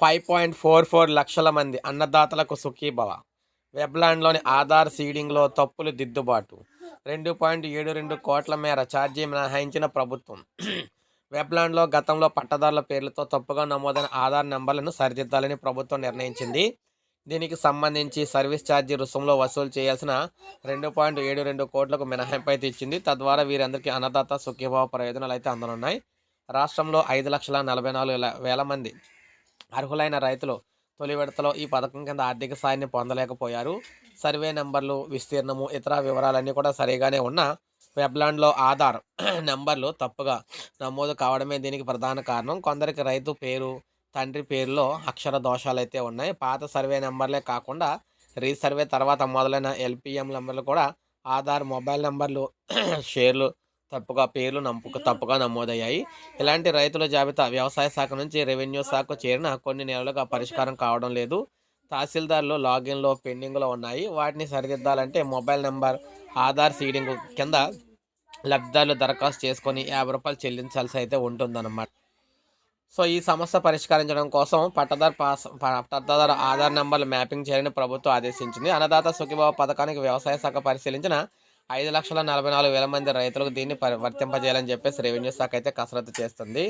Five point four four లక్షల మంది అన్నదాతలకు సుఖీభవ. వెబ్లాండ్లోని ఆధార్ సీడింగ్లో తప్పులు దిద్దుబాటు. రెండు పాయింట్ ఏడు రెండు కోట్ల మేర ఛార్జీ మినహాయించిన ప్రభుత్వం. వెబ్లాండ్లో గతంలో పట్టదారుల పేర్లతో తప్పుగా నమోదైన ఆధార్ నెంబర్లను సరిదిద్దాలని ప్రభుత్వం నిర్ణయించింది. దీనికి సంబంధించి సర్వీస్ ఛార్జీ రుసుములో వసూలు చేయాల్సిన రెండు పాయింట్ ఏడు రెండు కోట్లకు మినహాయింపు అయితే ఇచ్చింది తద్వారా వీరందరికీ అన్నదాత సుఖీభావ ప్రయోజనాలు అయితే అందనున్నాయి. రాష్ట్రంలో ఐదు లక్షల నలభై నాలుగు వేల- వేల మంది అర్హులైన రైతులు తొలి విడతలో ఈ పథకం కింద ఆర్థిక సాయాన్ని పొందలేకపోయారు. సర్వే నెంబర్లు విస్తీర్ణము ఇతర వివరాలన్నీ కూడా సరిగానే ఉన్న వెబ్లాండ్లో ఆధార్ నెంబర్లు తప్పుగా నమోదు కావడమే దీనికి ప్రధాన కారణం. కొందరికి రైతు పేరు తండ్రి పేరులో అక్షర దోషాలు అయితే ఉన్నాయి. పాత సర్వే నెంబర్లే కాకుండా రీసర్వే తర్వాత మొదలైన ఎల్పిఎం నెంబర్లు కూడా ఆధార్ మొబైల్ నెంబర్లు షేర్లు తప్పుగా పేర్లు నమ్ముక తప్పుగా నమోదయ్యాయి. ఇలాంటి రైతుల జాబితా వ్యవసాయ శాఖ నుంచి రెవెన్యూ శాఖకు చేరిన కొన్ని నెలలుగా పరిష్కారం కావడం లేదు. తహసీల్దార్లు లాగిన్లో పెండింగ్లో ఉన్నాయి. వాటిని సరిదిద్దాలంటే మొబైల్ నెంబర్ ఆధార్ సీడింగ్ కింద లబ్ధిదారులు దరఖాస్తు చేసుకొని యాభై రూపాయలు చెల్లించాల్సి అయితే ఉంటుందన్నమాట. సో ఈ సమస్య పరిష్కరించడం కోసం పట్టదారు పాస్ పట్టదారు ఆధార్ నెంబర్లు మ్యాపింగ్ చేయాలని ప్రభుత్వం ఆదేశించింది. అన్నదాత సుఖీభావ పథకానికి వ్యవసాయ శాఖ పరిశీలించిన ఐదు లక్షల నలభై నాలుగు వేల మంది రైతులకు దీన్ని వర్తింపజేయాలని చెప్పేసి రెవెన్యూ శాఖ అయితే కసరత్తు చేస్తుంది.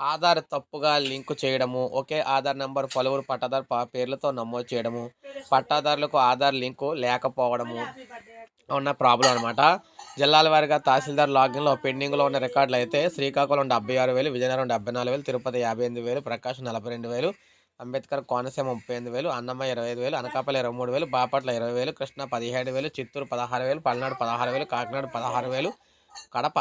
ఆధార్ తప్పుగా లింకు చేయడము ఒకే ఆధార్ నెంబర్ పలువురు పట్టాదారు పేర్లతో నమోదు చేయడము పట్టాదారులకు ఆధార్ లింకు లేకపోవడము ఉన్న ప్రాబ్లం అనమాట జిల్లాల వారిగా తహసీల్దార్ లాగిన్లో పెండింగ్లో ఉన్న రికార్డులు అయితే శ్రీకాకుళం డెబ్బై ఆరు వేలు విజయనగరం డెబ్బై నాలుగు వేలు తిరుపతి యాభై ఎనిమిది వేలు ప్రకాశం నలభై రెండు వేలు అంబేద్కర్ కోనసీమ ముప్పై ఎనిమిది వేలు అన్నమయ్య ఇరవై ఐదు వేలు అనకాపల్లి ఇరవై మూడు వేలు బాపట్ల ఇరవై వేలు కృష్ణా పదిహేడు వేలు చిత్తూరు పదహారు వేలు పల్నాడు పదహారు వేలు కాకినాడ పదహారు వేలు కడప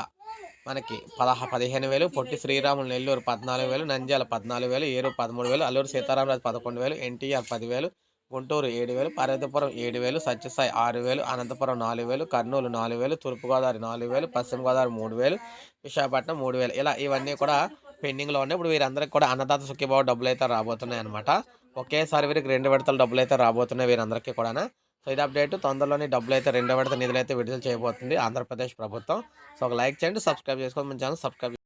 మనకి పదహా పదిహేను వేలు పొట్టి శ్రీరాములు నెల్లూరు పద్నాలుగు వేలు నంద్యాల పద్నాలుగు వేలు ఏరు పదమూడు వేలు అల్లూరు సీతారామరాజు పదకొండు వేలు ఎన్టీఆర్ పదివేలు గుంటూరు ఏడు వేలు పార్వతీపురం ఏడు వేలు సత్యసాయి ఆరు వేలు అనంతపురం నాలుగు వేలు కర్నూలు నాలుగు వేలు తూర్పుగోదావరి నాలుగు వేలు పశ్చిమ గోదావరి మూడు వేలు విశాఖపట్నం మూడు వేలు. ఇలా ఇవన్నీ కూడా పెండింగ్లో ఉన్నాయి ఇప్పుడు వీరందరికీ కూడా అన్నదాత సుఖీభావ డబ్బులు అయితే రాబోతున్నాయి అనమాట ఒకేసారి వీరికి రెండు విడతల డబ్బులు అయితే రాబోతున్నాయి వీరందరికీ కూడా సో ఇది అప్డేట్. తొందరలోనే డబ్బులు అయితే రెండో విడత నిధులు అయితే విడుదల చేయబోతుంది ఆంధ్రప్రదేశ్ ప్రభుత్వం. సో ఒక లైక్ చేయండి సబ్స్క్రైబ్ చేసుకోండి. మన ఛానల్ సబ్స్క్రైబ్